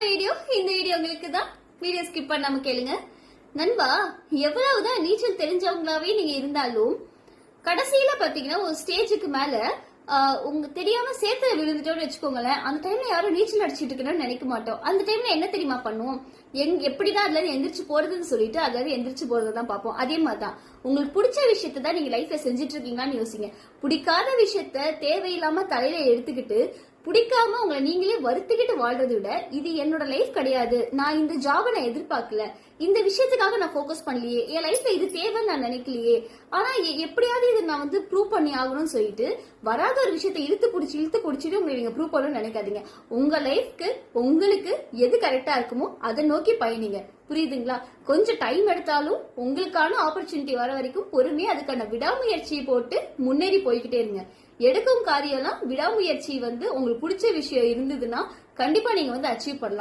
Video இந்த video உங்களுக்கு தான் வீடியோ ஸ்கிப் பண்ணாம கேளுங்க. நண்பா எவ்வளவுதான் நீச்சல் தெரிஞ்சவங்களாவே நீங்க இருந்தாலும் கடைசியில பாத்தீங்கன்னா ஒரு ஸ்டேஜுக்கு மேல உங்க தெரியாம சேர்த்து விழுந்துட்டோம்னு வச்சுக்கோங்களேன் அந்த டைம்ல யாரும் நீச்சல் அடிச்சிட்டு இருக்கணும்னு நினைக்க மாட்டோம். அந்த டைம்ல என்ன தெரியுமா பண்ணுவோம்? எங் எப்படிதான் அதுல எந்திரிச்சு போறதுன்னு சொல்லிட்டு அதுல எந்திரிச்சு போறதுதான் பார்ப்போம். அதே மாதிரிதான். உங்களுக்கு பிடிச்ச விஷயத்தை தான் நீங்க லைஃப்ல செஞ்சுட்டு இருக்கீங்களான்னு யோசிங்க. பிடிக்காத விஷயத்த தேவையில்லாம தலையில எடுத்துக்கிட்டு பிடிக்காம உங்களை நீங்களே வருத்திக்கிட்டு வாழ்றதை விட இது என்னோட லைஃப் கிடையாது. நான் இந்த ஜாபை நான் எதிர்பார்க்கல. இந்த விஷயத்துக்காக நான் ஃபோக்கஸ் பண்ணலையே. என் லைஃப்ல இது தேவைன்னு நான் நினைக்கலையே. ஆனா எப்படியாவது இதை நான் வந்து ப்ரூவ் பண்ணி ஆகணும்னு சொல்லிட்டு வராத ஒரு விஷயத்தை இழுத்து பிடிச்சி இழுத்து பிடிச்சிட்டு உங்களை நீங்க ப்ரூவ் பண்ணணும்னு நினைக்காதீங்க. உங்க லைஃப்க்கு உங்களுக்கு எது கரெக்டா இருக்குமோ அதை நோக்கி பயணிங்க. புரியுதுங்களா? கொஞ்சம் டைம் எடுத்தாலும் உங்களுக்கான ஆப்பர்ச்சுனிட்டி வர வரைக்கும் பொறுமையா அதுக்கான விடாமுயற்சியை போட்டு முன்னேறி போய்கிட்டே இருங்க. எடுக்கும் காரியம்லாம் விடாமுயற்சி வந்து உங்களுக்கு பிடிச்ச விஷயம் இருந்ததுன்னா கண்டிப்பா நீங்க வந்து அச்சீவ் பண்ணலாம்.